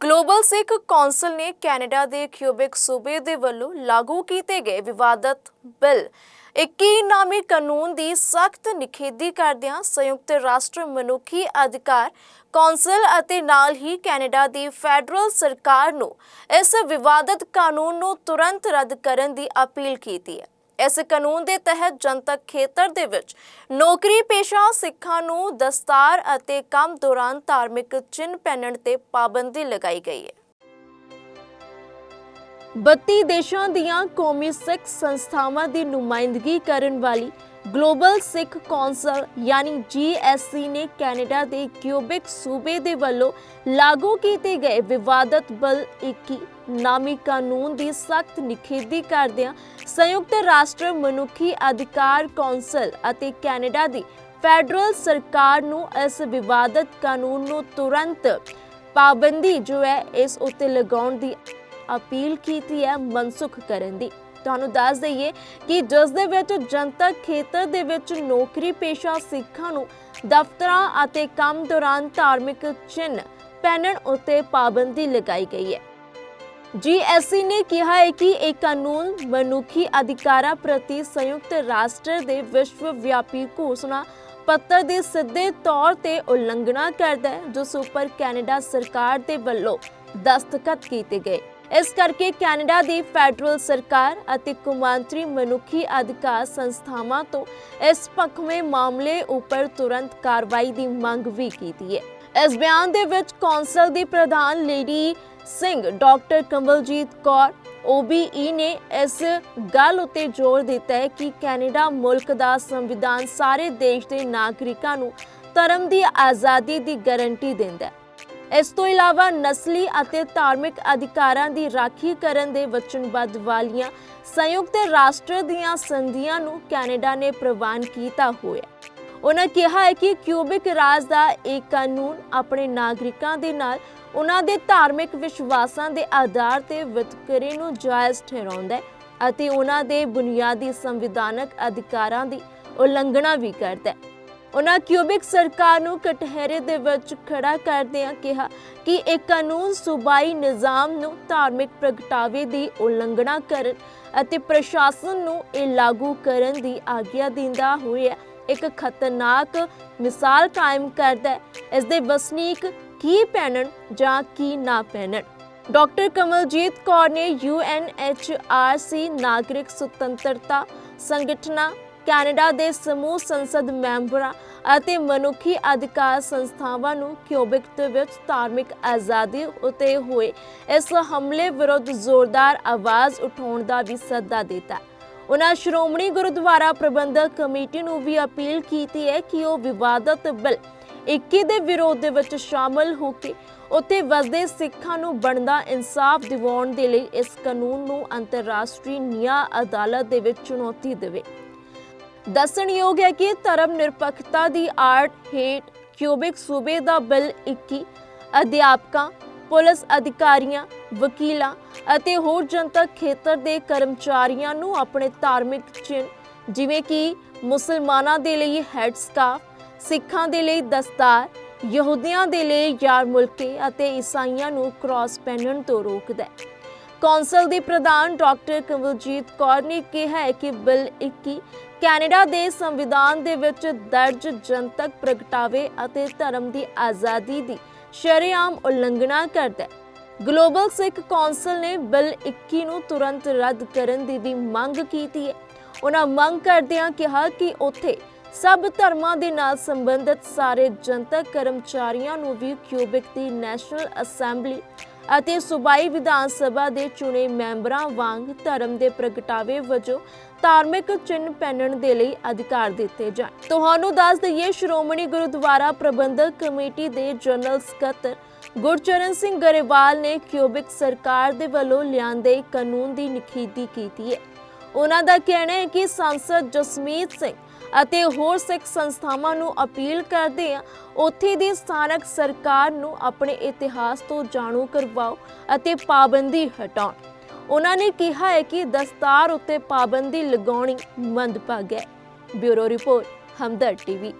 Global Sikh council ਨੇ Canada ਦੇ Quebec ਸੂਬੇ ਦੇ ਵੱਲੋਂ ਲਾਗੂ ਕੀਤੇ ਗਏ ਵਿਵਾਦਤ ਬਿੱਲ 21 ਨਾਮੀ ਕਾਨੂੰਨ ਦੀ ਸਖਤ ਨਿਖੇਧੀ ਕਰਦਿਆਂ ਸੰਯੁਕਤ ਰਾਸ਼ਟਰ ਮਨੁੱਖੀ ਅਧਿਕਾਰ ਕੌਂਸਲ ਅਤੇ ਨਾਲ ਹੀ ਕੈਨੇਡਾ ਦੀ ਫੈਡਰਲ ਸਰਕਾਰ ਨੂੰ ਇਸ ਵਿਵਾਦਤ ਕਾਨੂੰਨ ਨੂੰ ਤੁਰੰਤ ਰੱਦ ਕਰਨ ਦੀ ਅਪੀਲ ਕੀਤੀ ਹੈ। ਇਸ ਕਾਨੂੰਨ ਦੇ ਤਹਿਤ ਜਨਤਕ ਖੇਤਰ ਦੇ ਵਿੱਚ ਨੌਕਰੀ ਪੇਸ਼ਾ ਸਿੱਖਾਂ ਨੂੰ ਦਸਤਾਰ ਅਤੇ ਕੰਮ ਦੌਰਾਨ ਧਾਰਮਿਕ ਚਿੰਨ੍ਹ ਪਹਿਨਣ ਤੇ ਪਾਬੰਦੀ ਲਗਾਈ ਗਈ ਹੈ। 32 ਦੇਸ਼ਾਂ ਦੀਆਂ ਕੌਮੀ ਸਿੱਖ ਸੰਸਥਾਵਾਂ ਦੀ ਨੁਮਾਇੰਦਗੀ ਕਰਨ ਵਾਲੀ ਗਲੋਬਲ ਸਿੱਖ ਕੌਂਸਲ ਯਾਨੀ GSC ਨੇ ਕੈਨੇਡਾ ਦੇ ਕਿਊਬਿਕ ਸੂਬੇ ਦੇ ਵੱਲੋਂ ਲਾਗੂ ਕੀਤੇ ਗਏ ਵਿਵਾਦਤ ਬਲ 21 ਨਾਮੀ ਕਾਨੂੰਨ ਦੀ ਸਖਤ ਨਿਖੇਧੀ ਕਰਦਿਆਂ ਸੰਯੁਕਤ ਰਾਸ਼ਟਰ ਮਨੁੱਖੀ ਅਧਿਕਾਰ ਕੌਂਸਲ ਅਤੇ ਕੈਨੇਡਾ ਦੀ ਫੈਡਰਲ ਸਰਕਾਰ ਨੂੰ ਇਸ ਵਿਵਾਦਤ ਕਾਨੂੰਨ ਨੂੰ ਤੁਰੰਤ ਪਾਬੰਦੀ ਜੋ ਹੈ ਇਸ ਉੱਤੇ ਲਗਾਉਣ ਦੀ ਅਪੀਲ ਕੀਤੀ ਹੈ ਮਨਸੁਖ ਕਰਨ ਦੀ। ਤੁਹਾਨੂੰ ਦੱਸ ਦਈਏ ਕਿ ਜਿਸ ਦੇ ਵਿੱਚ ਜਨਤਕ ਖੇਤਰ ਦੇ ਵਿੱਚ ਨੌਕਰੀ ਪੇਸ਼ਾ ਸਿੱਖਾਂ ਨੂੰ ਦਫ਼ਤਰਾਂ ਅਤੇ ਕੰਮ ਦੌਰਾਨ ਧਾਰਮਿਕ ਚਿੰਨ੍ਹ ਪਹਿਨਣ ਉੱਤੇ ਪਾਬੰਦੀ ਲਗਾਈ ਗਈ ਹੈ। ਜੀਐਸਸੀ ਨੇ ਕਿਹਾ ਹੈ ਕਿ ਇਹ ਕਾਨੂੰਨ ਮਨੁੱਖੀ ਅਧਿਕਾਰਾਂ ਪ੍ਰਤੀ ਸੰਯੁਕਤ ਰਾਸ਼ਟਰ ਦੇ ਵਿਸ਼ਵ ਵਿਆਪੀ ਘੋਸ਼ਣਾ ਪੱਤਰ ਦੀ ਸਿੱਧੇ ਤੌਰ ਤੇ ਉਲੰਘਣਾ ਕਰਦਾ ਹੈ, ਜਿਸ ਉੱਪਰ ਕੈਨੇਡਾ ਸਰਕਾਰ ਦੇ ਵੱਲੋਂ ਦਸਤਖਤ ਕੀਤੇ ਗਏ। ਇਸ ਕਰਕੇ ਕੈਨੇਡਾ ਦੀ ਫੈਡਰਲ ਸਰਕਾਰ ਅਤੇ ਕੁਮਾਂਤਰੀ ਮਨੁੱਖੀ ਅਧਿਕਾਰ ਸੰਸਥਾਵਾਂ ਤੋਂ ਇਸ ਪੱਖਵੇਂ ਮਾਮਲੇ ਉੱਪਰ ਤੁਰੰਤ ਕਾਰਵਾਈ ਦੀ ਮੰਗ ਵੀ ਕੀਤੀ ਹੈ। ਇਸ ਬਿਆਨ ਦੇ ਵਿੱਚ ਕੌਂਸਲ ਦੀ ਪ੍ਰਧਾਨ lady Singh doctor Kamaljit Kaur OBE ਨੇ ਇਸ ਗੱਲ ਉੱਤੇ ਜ਼ੋਰ ਦਿੱਤਾ ਹੈ ਕਿ ਕੈਨੇਡਾ ਮੁਲਕ ਦਾ ਸੰਵਿਧਾਨ ਸਾਰੇ ਦੇਸ਼ ਦੇ ਨਾਗਰਿਕਾਂ ਨੂੰ ਧਰਮ ਦੀ ਆਜ਼ਾਦੀ ਦੀ ਗਾਰੰਟੀ ਦਿੰਦਾ ਹੈ। ਇਸ ਤੋਂ ਇਲਾਵਾ ਨਸਲੀ ਅਤੇ ਧਾਰਮਿਕ ਅਧਿਕਾਰਾਂ ਦੀ ਰਾਖੀ ਕਰਨ ਦੇ ਵਚਨਬੱਧ ਵਾਲੀਆਂ ਸੰਯੁਕਤ ਰਾਸ਼ਟਰ ਦੀਆਂ ਸੰਧੀਆਂ ਨੂੰ ਕੈਨੇਡਾ ਨੇ ਪ੍ਰਵਾਨ ਕੀਤਾ ਹੋਇਆ। ਉਹਨਾਂ ਕਿਹਾ ਹੈ ਕਿ ਕਿਊਬਿਕ ਰਾਜ ਦਾ ਇਹ ਕਾਨੂੰਨ ਆਪਣੇ ਨਾਗਰਿਕਾਂ ਦੇ ਨਾਲ ਉਹਨਾਂ ਦੇ ਧਾਰਮਿਕ ਵਿਸ਼ਵਾਸਾਂ ਦੇ ਆਧਾਰ ਤੇ ਵਿਤਕਰੇ ਨੂੰ ਜਾਇਜ਼ ਠਹਿਰਾਉਂਦਾ ਹੈ ਅਤੇ ਉਹਨਾਂ ਦੇ ਬੁਨਿਆਦੀ ਸੰਵਿਧਾਨਕ ਅਧਿਕਾਰਾਂ ਦੀ ਉਲੰਘਣਾ ਵੀ ਕਰਦਾ ਹੈ। ਉਹਨਾਂ ਕਿਊਬਿਕ ਸਰਕਾਰ ਨੂੰ ਕਟਹਿਰੇ ਦੇ ਵਿੱਚ ਖੜਾ ਕਰਦਿਆਂ ਕਿਹਾ ਕਿ ਇਹ ਕਾਨੂੰਨ ਸੂਬਾਈ ਨਿਜ਼ਾਮ ਨੂੰ ਧਾਰਮਿਕ ਪ੍ਰਗਟਾਵੇ ਦੀ ਉਲੰਘਣਾ ਕਰਨ ਅਤੇ ਪ੍ਰਸ਼ਾਸਨ ਨੂੰ ਇਹ ਲਾਗੂ ਕਰਨ ਦੀ ਆਗਿਆ ਦਿੰਦਾ ਹੋਇਆ ਇੱਕ ਖਤਰਨਾਕ ਮਿਸਾਲ ਕਾਇਮ ਕਰਦਾ ਹੈ। ਇਸ ਦੇ ਵਸਨੀਕ ਕੀ ਪਹਿਨਣ ਜਾਂ ਕੀ ਨਾ ਪਹਿਨਣ? ਡਾਕਟਰ ਕਮਲਜੀਤ ਕੌਰ ਨੇ UNHRC ਨਾਗਰਿਕ ਸੁਤੰਤਰਤਾ ਸੰਗਠਨਾਂ ਕੈਨੇਡਾ ਦੇ ਸਮੂਹ ਸੰਸਦ ਮੈਂਬਰਾਂ ਅਤੇ ਮਨੁੱਖੀ ਅਧਿਕਾਰ ਸੰਸਥਾਵਾਂ ਨੂੰ ਕਿਊਬਿਕ ਦੇ ਵਿੱਚ ਧਾਰਮਿਕ ਆਜ਼ਾਦੀ ਉਤੇ ਹੋਏ ਇਸ ਹਮਲੇ ਵਿਰੁੱਧ ਜ਼ੋਰਦਾਰ ਆਵਾਜ਼ ਉਠਾਉਣ ਦਾ ਵੀ ਸੱਦਾ ਦਿੱਤਾ। ਉਹਨਾਂ ਸ਼੍ਰੋਮਣੀ ਗੁਰਦੁਆਰਾ ਪ੍ਰਬੰਧਕ ਕਮੇਟੀ ਨੂੰ ਵੀ ਅਪੀਲ ਕੀਤੀ ਹੈ ਕਿ ਉਹ ਵਿਵਾਦਤ ਬਿੱਲ 21 ਦੇ ਵਿਰੋਧ ਦੇ ਵਿੱਚ ਸ਼ਾਮਲ ਹੋ ਕੇ ਉੱਥੇ ਵਸਦੇ ਸਿੱਖਾਂ ਨੂੰ ਬਣਦਾ ਇਨਸਾਫ ਦਿਵਾਉਣ ਦੇ ਲਈ ਇਸ ਕਾਨੂੰਨ ਨੂੰ ਅੰਤਰਰਾਸ਼ਟਰੀ ਨਿਆਂ ਅਦਾਲਤ ਦੇ ਵਿੱਚ ਚੁਣੌਤੀ ਦੇਵੇ। ਦੱਸਣਯੋਗ ਹੈ ਕਿ ਧਰਮ ਨਿਰਪੱਖਤਾ ਦੀ ਆਰਟ ਹੇਠ ਕਿਊਬਿਕ ਸੂਬੇ ਦਾ ਬਿੱਲ 21 ਅਧਿਆਪਕਾਂ, ਪੁਲਿਸ ਅਧਿਕਾਰੀਆਂ, ਵਕੀਲਾਂ ਅਤੇ ਹੋਰ ਜਨਤਕ ਖੇਤਰ ਦੇ ਕਰਮਚਾਰੀਆਂ ਨੂੰ ਆਪਣੇ ਧਾਰਮਿਕ ਚਿੰਨ੍ਹ, ਜਿਵੇਂ ਕਿ ਮੁਸਲਮਾਨਾਂ ਦੇ ਲਈ ਹੈਡ ਸਕਾਰਫ ਸਿੱਖਾਂ ਦੇ ਲਈ ਦਸਤਾਰ, ਯਹੂਦੀਆਂ ਦੇ ਲਈ ਯਾਰ ਮੁਲਕੇ ਅਤੇ ਈਸਾਈਆਂ ਨੂੰ ਕ੍ਰਾਸ ਪਹਿਨਣ ਤੋਂ ਰੋਕਦਾ ਹੈ। ਕੌਂਸਲ ਦੀ ਪ੍ਰਧਾਨ ਡਾਕਟਰ ਕਮਲਜੀਤ ਕੌਰ ਨੇ ਕਿਹਾ ਹੈ ਕਿ ਬਿੱਲ 21 ਕੈਨੇਡਾ ਦੇ ਸੰਵਿਧਾਨ ਦੇ ਵਿੱਚ ਦਰਜ ਜਨਤਕ ਪ੍ਰਗਟਾਵੇ ਅਤੇ ਧਰਮ ਦੀ ਆਜ਼ਾਦੀ ਦੀ ਸ਼ਰੇਆਮ ਉਲੰਘਣਾ ਕਰਦਾ ਹੈ। ਗਲੋਬਲ ਸਿੱਖ ਕੌਂਸਲ ਨੇ ਬਿੱਲ 21 ਨੂੰ ਤੁਰੰਤ ਰੱਦ ਕਰਨ ਦੀ ਵੀ ਮੰਗ ਕੀਤੀ ਹੈ। ਉਹਨਾਂ ਮੰਗ ਕਰਦਿਆਂ ਕਿਹਾ ਕਿ ਉੱਥੇ ਸਭ ਧਰਮਾਂ ਦੇ ਨਾਲ ਸੰਬੰਧਿਤ ਸਾਰੇ ਜਨਤਕ ਕਰਮਚਾਰੀਆਂ ਨੂੰ ਵੀ ਕਿਊਬਿਕ ਦੀ ਨੈਸ਼ਨਲ ਅਸੈਂਬਲੀ ਅਤੇ ਸੂਬਾਈ ਵਿਧਾਨ ਸਭਾ ਦੇ ਚੁਣੇ ਮੈਂਬਰਾਂ ਵਾਂਗ ਧਰਮ ਦੇ ਪ੍ਰਗਟਾਵੇ ਵਜੋਂ ਧਾਰਮਿਕ ਚਿੰਨ੍ਹ ਪਹਿਨਣ ਦੇ ਲਈ ਅਧਿਕਾਰ ਦਿੱਤੇ ਜਾਣ। ਤੁਹਾਨੂੰ ਦੱਸ ਦਈਏ, ਸ਼੍ਰੋਮਣੀ ਗੁਰਦੁਆਰਾ ਪ੍ਰਬੰਧਕ ਕਮੇਟੀ ਦੇ ਜਨਰਲ ਸਕੱਤਰ ਗੁਰਚਰਨ ਸਿੰਘ ਗਰੇਵਾਲ ਨੇ ਕਿਊਬਿਕ ਸਰਕਾਰ ਦੇ ਵੱਲੋਂ ਲਿਆਂਦੇ ਕਾਨੂੰਨ ਦੀ ਨਿਖੇਧੀ ਕੀਤੀ ਹੈ। ਉਹਨਾਂ ਦਾ ਕਹਿਣਾ ਹੈ ਕਿ ਸੰਸਦ ਜਸਮੀਤ ਸਿੰਘ ਅਤੇ ਹੋਰ ਸਿੱਖ ਸੰਸਥਾਵਾਂ ਨੂੰ ਅਪੀਲ ਕਰਦੇ ਆ ਉੱਥੇ ਦੀ ਸਥਾਨਕ ਸਰਕਾਰ ਨੂੰ ਆਪਣੇ ਇਤਿਹਾਸ ਤੋਂ ਜਾਣੂ ਕਰਵਾਓ ਅਤੇ ਪਾਬੰਦੀ ਹਟਾਉਣ। ਉਹਨਾਂ ਨੇ ਕਿਹਾ ਹੈ ਕਿ ਦਸਤਾਰ ਉੱਤੇ ਪਾਬੰਦੀ ਲਗਾਉਣੀ ਮੰਦਭਾਗ ਹੈ। Bureau report Hamdard TV.